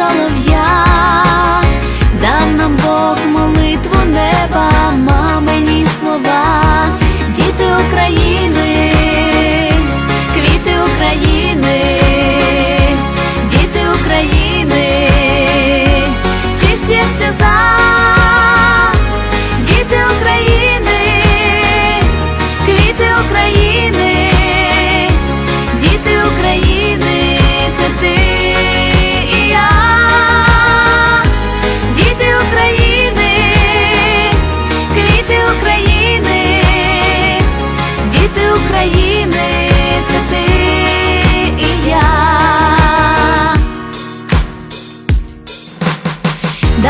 all of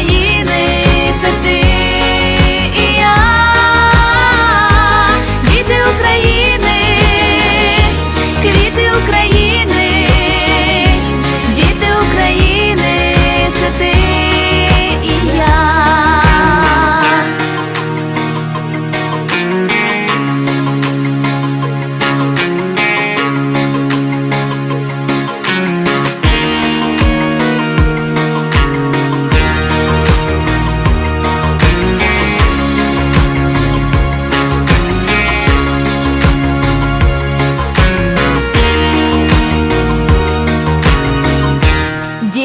України,